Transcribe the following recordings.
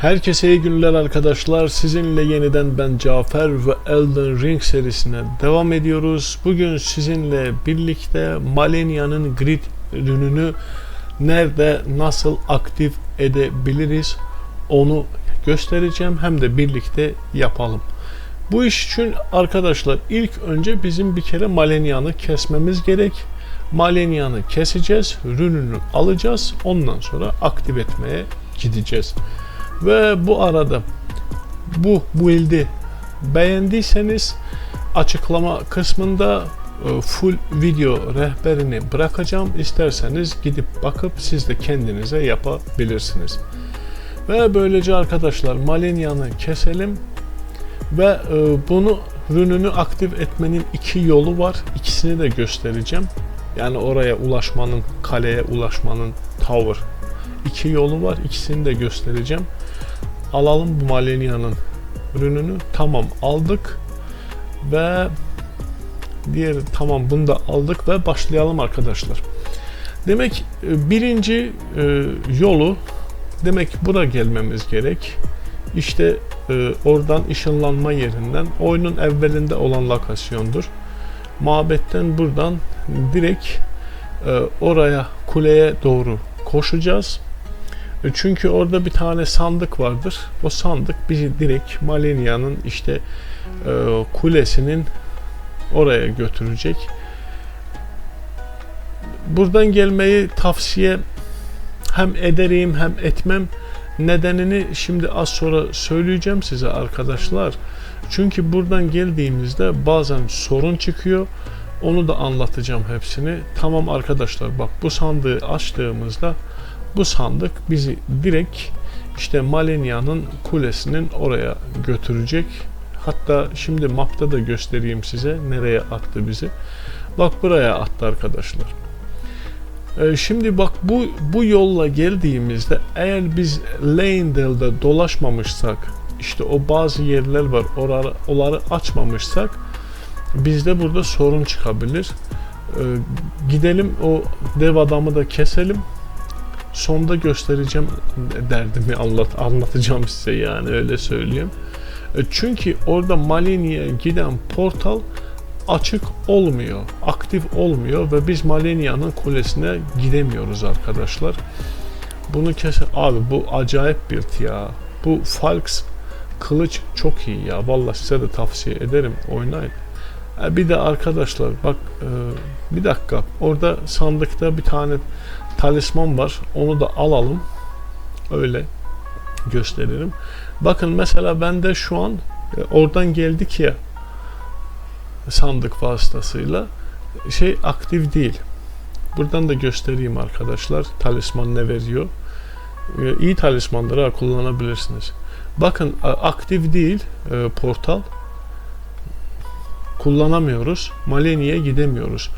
Herkese iyi günler arkadaşlar. Sizinle yeniden ben Cafer ve Elden Ring serisine devam ediyoruz. Bugün sizinle birlikte Malenia'nın grid ürününü nerede nasıl aktif edebiliriz onu göstereceğim hem de birlikte yapalım. Bu iş için arkadaşlar ilk önce bizim bir kere Malenia'nı kesmemiz gerek. Malenia'nı keseceğiz, ürününü alacağız. Ondan sonra aktif etmeye gideceğiz. Ve bu arada bu build'i beğendiyseniz açıklama kısmında e, full video rehberini bırakacağım. İsterseniz gidip bakıp siz de kendinize yapabilirsiniz. Ve böylece arkadaşlar Malenia'nı keselim ve e, bunu rününü aktif etmenin iki yolu var. İkisini de göstereceğim. Yani oraya ulaşmanın, kaleye ulaşmanın tower iki yolu var. İkisini de göstereceğim. Alalım bu Malenia'nın ürününü. Tamam aldık. Ve diğer tamam bunu da aldık ve başlayalım arkadaşlar. Demek e, birinci e, yolu demek bura gelmemiz gerek. İşte e, oradan ışınlanma yerinden oyunun evvelinde olan lokasyondur. Mabetten buradan direkt e, oraya kuleye doğru koşacağız. E, Çünkü orada bir tane sandık vardır. O sandık bizi direkt Malenia'nın işte e, kulesinin oraya götürecek. Buradan gelmeyi tavsiye hem ederim hem etmem. Nedenini şimdi az sonra söyleyeceğim size arkadaşlar. Çünkü buradan geldiğimizde bazen sorun çıkıyor. Onu da anlatacağım hepsini. Tamam arkadaşlar bak bu sandığı açtığımızda bu sandık bizi direkt işte Malenia'nın kulesinin oraya götürecek. Hatta şimdi mapta da göstereyim size nereye attı bizi. Bak buraya attı arkadaşlar. Ee, şimdi bak bu bu yolla geldiğimizde eğer biz Leyendale'da dolaşmamışsak işte o bazı yerler var oraları, oraları açmamışsak bizde burada sorun çıkabilir. Ee, gidelim o dev adamı da keselim. Sonda göstereceğim derdimi anlat anlatacağım size yani öyle söyleyeyim. E, Çünkü orada Malenia'ya giden portal açık olmuyor, aktif olmuyor ve biz Malenia'nın kulesine gidemiyoruz arkadaşlar. Bunu kesin abi bu acayip bir ya. Bu Falx kılıç çok iyi ya. Vallahi size de tavsiye ederim oynayın. E, Bir de arkadaşlar bak e, bir dakika orada sandıkta bir tane talisman var. Onu da alalım. Öyle gösteririm. Bakın mesela bende şu an e, oradan geldik ya sandık vasıtasıyla şey aktif değil. Buradan da göstereyim arkadaşlar. Talisman ne veriyor? E, iyi talismanları kullanabilirsiniz. Bakın aktif değil e, portal. Kullanamıyoruz. Malenia'ya gidemiyoruz.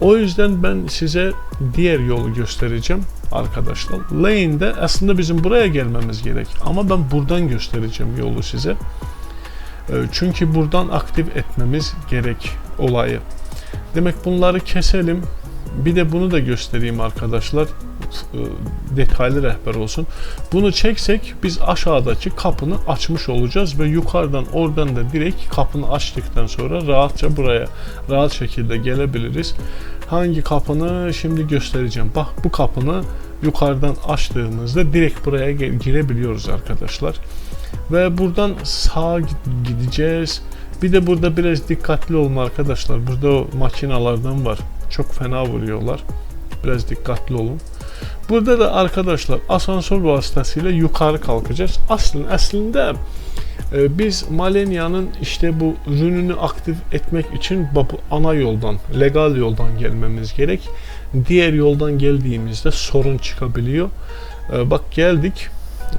O yüzden ben size diğer yolu göstereceğim arkadaşlar. Lane'de aslında bizim buraya gelmemiz gerek. Ama ben buradan göstereceğim yolu size. E, Çünkü buradan aktif etmemiz gerek olayı. Demek bunları keselim. Bir de bunu da göstereyim arkadaşlar. E, Detaylı rehber olsun. Bunu çeksek biz aşağıdaki kapını açmış olacağız ve yukarıdan oradan da direkt kapını açtıktan sonra rahatça buraya rahat şekilde gelebiliriz. Hangi kapını şimdi göstereceğim. Bak bu kapını yukarıdan açtığımızda direkt buraya girebiliyoruz arkadaşlar. Ve buradan sağa gid- gideceğiz. Bir de burada biraz dikkatli olun arkadaşlar. Burada makinalardan var. Çok fena vuruyorlar. Biraz dikkatli olun. Burada da arkadaşlar asansör vasıtasıyla yukarı kalkacağız. Aslında aslında e, biz Malenia'nın işte bu ürününü aktif etmek için bu ana yoldan, legal yoldan gelmemiz gerek. Diğer yoldan geldiğimizde sorun çıkabiliyor. E, bak geldik.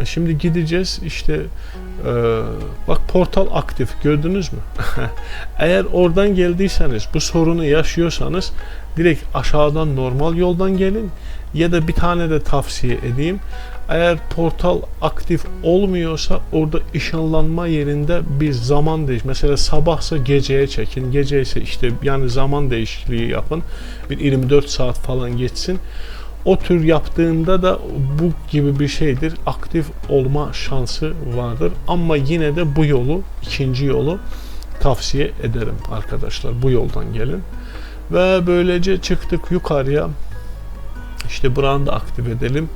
E, Şimdi gideceğiz işte e, bak portal aktif gördünüz mü? Eğer oradan geldiyseniz bu sorunu yaşıyorsanız direkt aşağıdan normal yoldan gelin ya da bir tane de tavsiye edeyim. Eğer portal aktif olmuyorsa orada ışınlanma yerinde bir zaman değiş. Mesela sabahsa geceye çekin. Gece ise işte yani zaman değişikliği yapın. Bir 24 saat falan geçsin. O tür yaptığında da bu gibi bir şeydir. Aktif olma şansı vardır. Ama yine de bu yolu, ikinci yolu tavsiye ederim arkadaşlar. Bu yoldan gelin. Ve böylece çıktık yukarıya. İşte buranı da aktif edelim.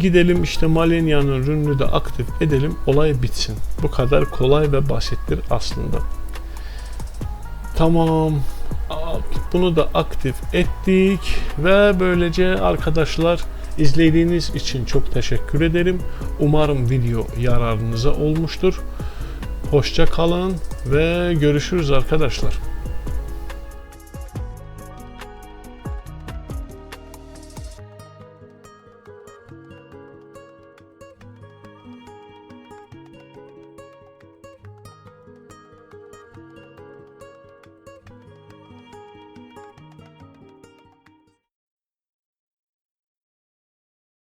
Gidelim işte Malenya'nın ürününü de aktif edelim. Olay bitsin. Bu kadar kolay ve basittir aslında. Tamam. Bunu da aktif ettik ve böylece arkadaşlar izlediğiniz için çok teşekkür ederim. Umarım video yararınıza olmuştur. Hoşça kalın ve görüşürüz arkadaşlar.